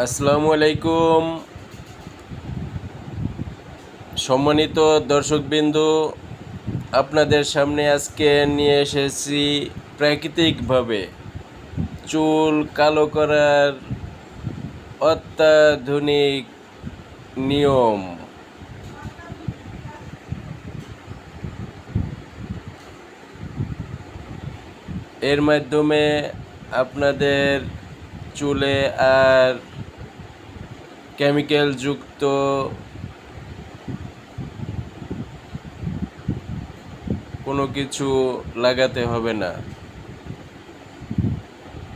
আসসালামু আলাইকুম সম্মানিত দর্শকবিন্দু, আপনাদের সামনে আজকে নিয়ে এসেছি প্রাকৃতিকভাবে চুল কালো করার অত্যাধুনিক নিয়ম। এর মাধ্যমে আপনাদের চুলে আর কেমিক্যাল যুক্ত কোনো কিছু লাগাতে হবে না।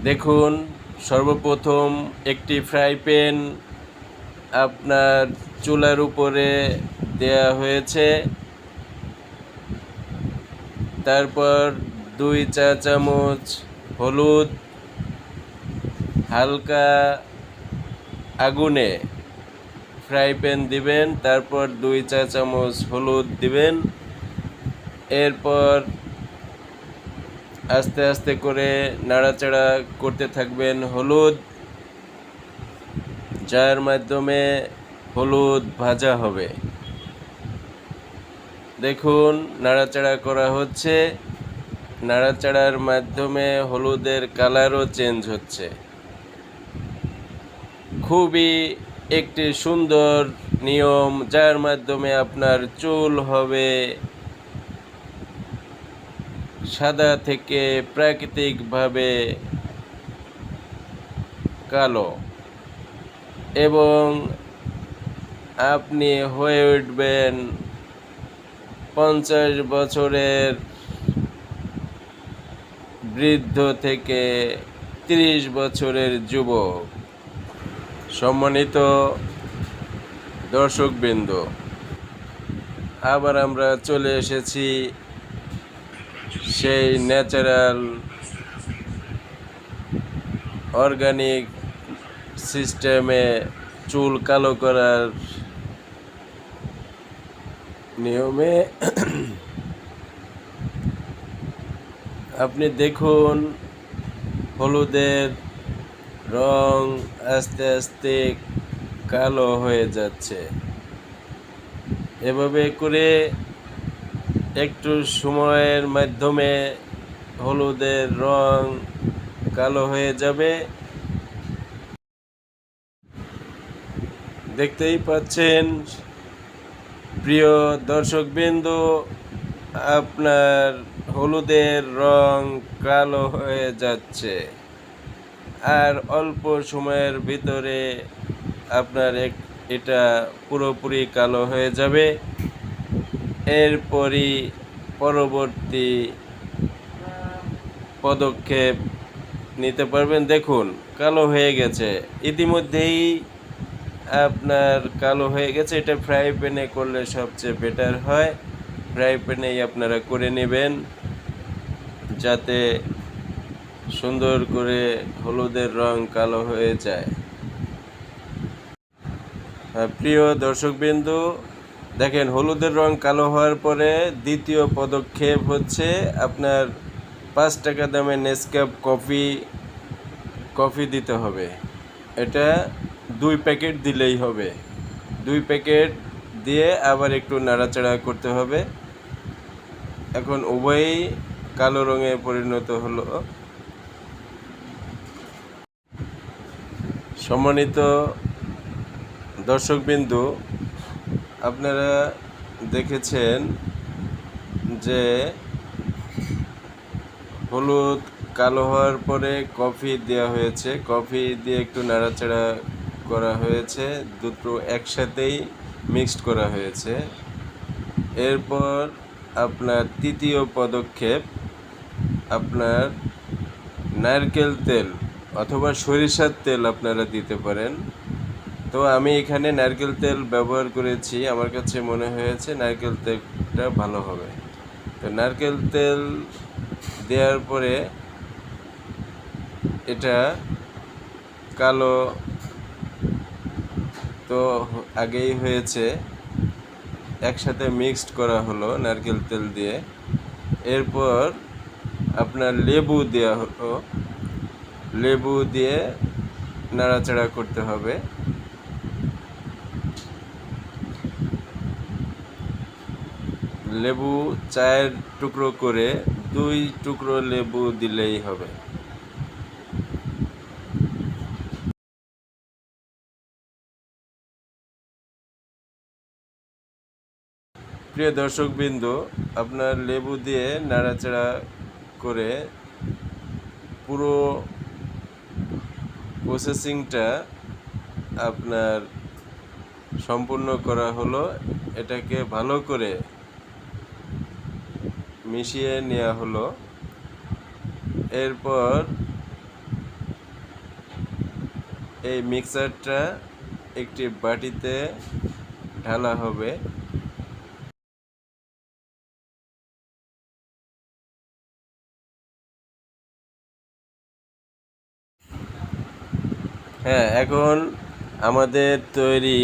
দেখুন, সর্বপ্রথম একটি ফ্রাই প্যান আপনার চুলার উপরে দেয়া হয়েছে। তারপর দুই চা চামচ হলুদ, হালকা আগুনে ফ্রাই প্যান দিবেন, তারপর দুই চা চামচ হলুদ দিবেন, এরপর আস্তে আস্তে করে নাড়াচাড়া করতে থাকবেন হলুদ, যার মাধ্যমে হলুদ ভাজা হবে। দেখুন, নাড়াচাড়া করা হচ্ছে, নাড়াচাড়ার মাধ্যমে হলুদের কালারও চেঞ্জ হচ্ছে। খুবই একটি সুন্দর নিয়ম, যার মাধ্যমে আপনার চুল হবে সাদা থেকে প্রাকৃতিকভাবে কালো এবং আপনি হয়ে উঠবেন পঞ্চাশ বছরের বৃদ্ধ থেকে তিরিশ বছরের যুবক। সম্মানিত দর্শকবৃন্দ, আবার আমরা চলে এসেছি সেই ন্যাচারাল অর্গানিক সিস্টেমে চুল কালো করার নিয়মে। আপনি দেখুন হলুদের রং আস্তে আস্তে কালো হয়ে যাচ্ছে। এভাবে করে একটু সময়ের মাধ্যমে হলুদের রং কালো হয়ে যাবে। দেখতেই পাচ্ছেন, প্রিয় দর্শকবিন্দু, আপনার হলুদের রং কালো হয়ে যাচ্ছে। আর অল্প সময়ের ভিতরে আপনার এটা পুরোপুরি কালো হয়ে যাবে। এরপরই পরবর্তী পদক্ষেপ নিতে পারবেন। দেখুন, কালো হয়ে গেছে। ইতিমধ্যেই আপনার কালো হয়ে গেছে। এটা ফ্রাই প্যানে করলে সবচেয়ে বেটার হয়। ফ্রাই প্যানেই আপনারা করে নেবেন। যাতে সুন্দর করে হলুদের রং কালো হয়ে যায়। আহ, প্রিয় দর্শকবিন্দু দেখেন হলুদের রং কালো হওয়ার পরে দ্বিতীয় পদক্ষেপ হচ্ছে আপনার পাঁচ টাকা দামে নেসক্যাপ কফি কফি দিতে হবে। এটা দুই প্যাকেট দিলেই হবে। দুই প্যাকেট দিয়ে আবার একটু নাড়াচাড়া করতে হবে। এখন উভয়ই কালো রঙে পরিণত হলো। সম্মানিত দর্শকবিন্দু, আপনারা দেখেছেন যে হলুদ কালো হওয়ার পরে কফি দেওয়া হয়েছে। কফি দিয়ে একটু নাড়াচাড়া করা হয়েছে। দুটো একসাথেই মিক্সড করা হয়েছে। এরপর আপনার তৃতীয় পদক্ষেপ, আপনার নারকেল তেল। অথবা সরিষার তেল আপনারা দিতে পারেন। তো আমি এখানে নারকেল তেল ব্যবহার করেছি। আমার কাছে মনে হয়েছে নারকেল তেলটা ভালো হবে। তো নারকেল তেল দেওয়ার পরে এটা কালো তো আগেই হয়েছে। একসাথে মিক্সড করা হলো নারকেল তেল দিয়ে। এরপর আপনার লেবু দেওয়া হলো। লেবু দিয়ে নাড়াচাড়া করতে হবে। লেবু চায়ের টুকরো করে দুই টুকরো লেবু দিলেই হবে। প্রিয় দর্শকবৃন্দ, আপনার লেবু দিয়ে নাড়াচাড়া করে পুরো প্রসেসিংটা আপনার সম্পূর্ণ করা হলো, এটাকে ভালো করে মিশিয়ে নেওয়া হলো। এরপর এই মিক্সারটা একটি বাটিতে ঢালা হবে। হ্যাঁ এখন আমাদের তৈরি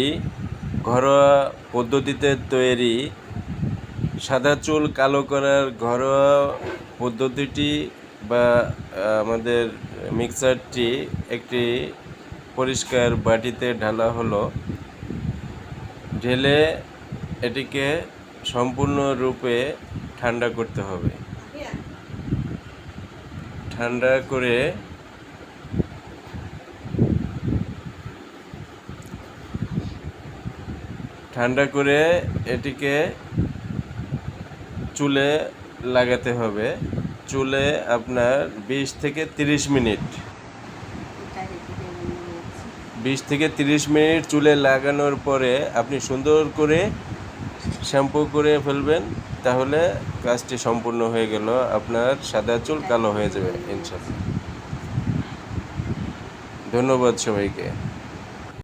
ঘরোয়া পদ্ধতিতে তৈরি সাদা চুল কালো করার ঘরোয়া পদ্ধতিটি বা আমাদের মিক্সারটি একটি পরিষ্কার বাটিতে ঢালা হলো। ঢেলে এটিকে সম্পূর্ণরূপে ঠান্ডা করতে হবে। ঠান্ডা করে ঠান্ডা করে এটিকে চুলে লাগাতে হবে। চুলে আপনার বিশ থেকে তিরিশ মিনিট। বিশ থেকে তিরিশ মিনিট চুলে লাগানোর পরে আপনি সুন্দর করে শ্যাম্পু করে ফেলবেন, তাহলে কাজটি সম্পূর্ণ হয়ে গেল। আপনার সাদা চুল কালো হয়ে যাবে ইনশাল্লাহ ধন্যবাদ সবাইকে।